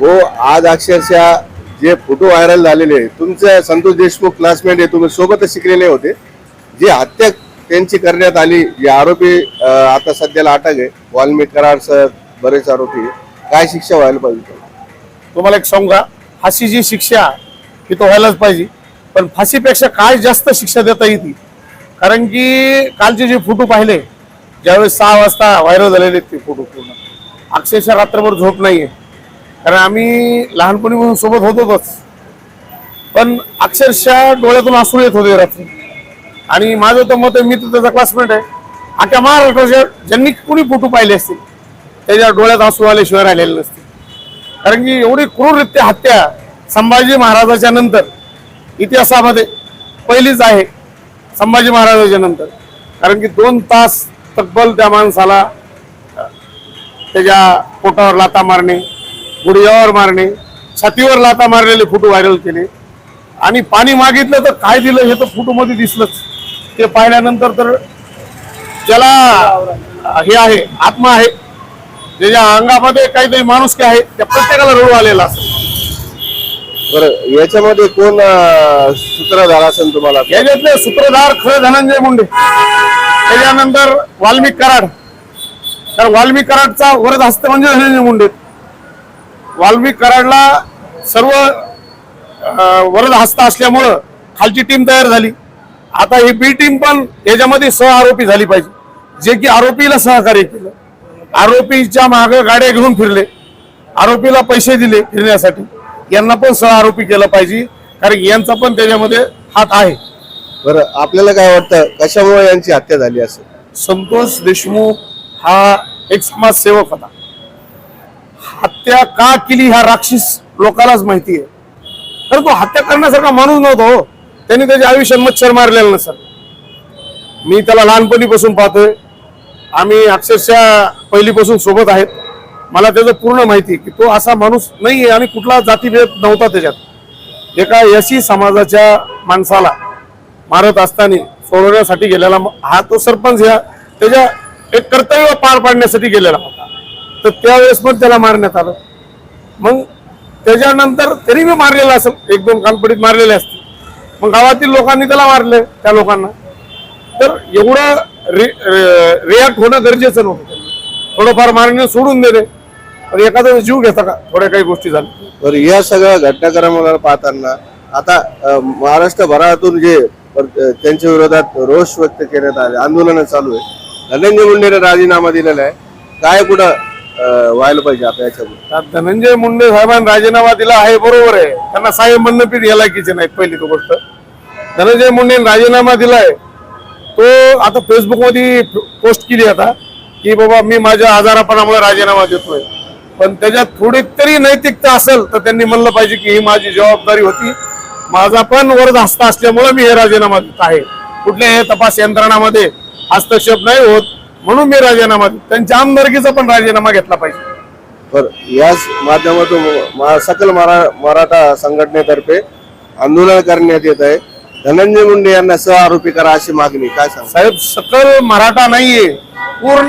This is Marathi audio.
हो आज अक्षरशः जे फोटो व्हायरल झालेले आहे, तुमचे संतोष देशमुख क्लासमेट हे तुम्ही सोबतच शिकलेले होते. जी हत्या त्यांची करण्यात आली जे आरोपी आता सध्याला अटक आहे वाल्मिक कराड सर बरेच आरोपी काय शिक्षा व्हायला पाहिजे तुम्हाला? एक सांगा फाशी जी शिक्षा ही तो व्हायलाच पाहिजे पण फाशीपेक्षा काय जास्त शिक्षा देता येते कारण की कालचे जे फोटो पाहिले ज्यावेळेस सहा वाजता व्हायरल झालेले आहेत ते फोटो पूर्ण. अक्षरशः रात्रभर झोप नाहीये. कारण आम्ही लहानपणी म्हणून सोबत होतोच. पण अक्षरशः डोळ्यातून असून येत होते रात्री. आणि माझं तर मत आहे मी तर त्याचा क्लासमेट आहे. अख्या महाराष्ट्राच्या ज्यांनी कुणी फोटो पाहिले असतील त्याच्या डोळ्यात आसू आल्याशिवाय राहिलेले नसतील. कारण की एवढी क्रूररित्या हत्या संभाजी महाराजाच्या नंतर इतिहासामध्ये पहिलीच आहे संभाजी महाराजाच्या नंतर. कारण की दोन तास तब्बल त्या माणसाला त्याच्या पोटावर लाता मारणे गुडघ्यावर मारणे छातीवर लाता मारलेले फोटो व्हायरल केले. आणि पाणी मागितलं तर काय दिलं हे तर फोटो मध्ये दिसलंच. ते पाहिल्यानंतर तर ज्याला हे आहे आत्मा आहे ज्याच्या अंगामध्ये काहीतरी माणुसकी आहे त्या प्रत्येकाला रडू आलेला असतो. बरं याच्यामध्ये कोण सूत्रधार असेल तुम्हाला? याच्यातले सूत्रधार खरे धनंजय मुंडे. त्याच्यानंतर वाल्मिक कराड. कारण वाल्मिक कराडचा वरद हस्त म्हणजे धनंजय मुंडे. वाल्मिक कराडला सर्व वरद हस्त असल्यामुळं खालची टीम तयार झाली. आता ही बी टीम पण याच्यामध्ये सह आरोपी झाली पाहिजे. जे की आरोपीला सहकार्य केलं. आरोपीच्या मागे गाड्या घेऊन फिरले. आरोपीला पैसे दिले फिरण्यासाठी. यांना पण सह आरोपी केलं पाहिजे. कारण यांचा पण त्याच्यामध्ये हात आहे. बरं आपल्याला काय वाटतं? कशामुळे यांची हत्या झाली असेल? संतोष देशमुख हा एक समाजसेवक होता. हत्या का केली ह्या राक्षस लोकांनाच माहिती आहे तर तो हत्या करण्यासारखा माणूस नव्हता हो. त्यांनी त्याच्या आयुष्यात मच्छर मारलेला नसेल मी त्याला लहानपणीपासून पाहतोय. आम्ही अक्षरशः पहिलीपासून सोबत आहेत. मला त्याचं पूर्ण माहिती आहे की तो असा माणूस नाही आहे आणि कुठला जातीभेद नव्हता त्याच्यात. एका यशी समाजाच्या माणसाला मारत असताना सोडवण्यासाठी गेलेला हा तो सरपंच या त्याच्या एक कर्तव्य पार पाडण्यासाठी गेलेला होता. तर त्यावेळेस पण त्याला मारण्यात आलं. मग त्याच्यानंतर तरी मी मारलेला असेल. एक दोन कानपडीत मारलेले असतील. मग गावातील लोकांनी त्याला मारले त्या लोकांना. तर एवढं रि रिॲक्ट होणं गरजेचं नव्हतं. थोडंफार मारणे सोडून देणे. पण एखादा जीव घेता का? थोड्या काही गोष्टी झाल्या. तर या सगळ्या घटनाक्रमाला पाहताना आता महाराष्ट्रभरातून जे त्यांच्या विरोधात रोष व्यक्त करण्यात आले आंदोलन चालू आहे धनंजय मुंडेने राजीनामा दिलेला आहे. काय कुठं व्हायला पाहिजे आता याच्यामध्ये धनंजय मुंडे साहेबांनी राजीनामा दिला आहे बरोबर आहे. त्यांना साहेब म्हणणं पीठ या नाही नाहीत पहिली तो गोष्ट. धनंजय मुंडेने राजीनामा दिलाय तो आता फेसबुकमध्ये पोस्ट केली आता की बाबा मी माझ्या आजारापणामुळे राजीनामा देतोय. पण त्याच्यात थोडी तरी नैतिकता असेल तर त्यांनी म्हणलं पाहिजे की ही माझी जबाबदारी होती. माझा पण वरद हस्त असल्यामुळे मी हे राजीनामा देत आहे. कुठल्याही तपास यंत्रणामध्ये हस्तक्षेप नाही होत. म्हणून मी राजीनामा त्यांच्या आमदारकीचा पण राजीनामा घेतला पाहिजे. तर याच माध्यमातून सकल मरा मराठा संघटनेतर्फे आंदोलन करण्यात येत आहे. धनंजय मुंडे यांना सह आरोपी करा अशी मागणी काय सांग? साहेब सकल मराठा नाहीये. पूर्ण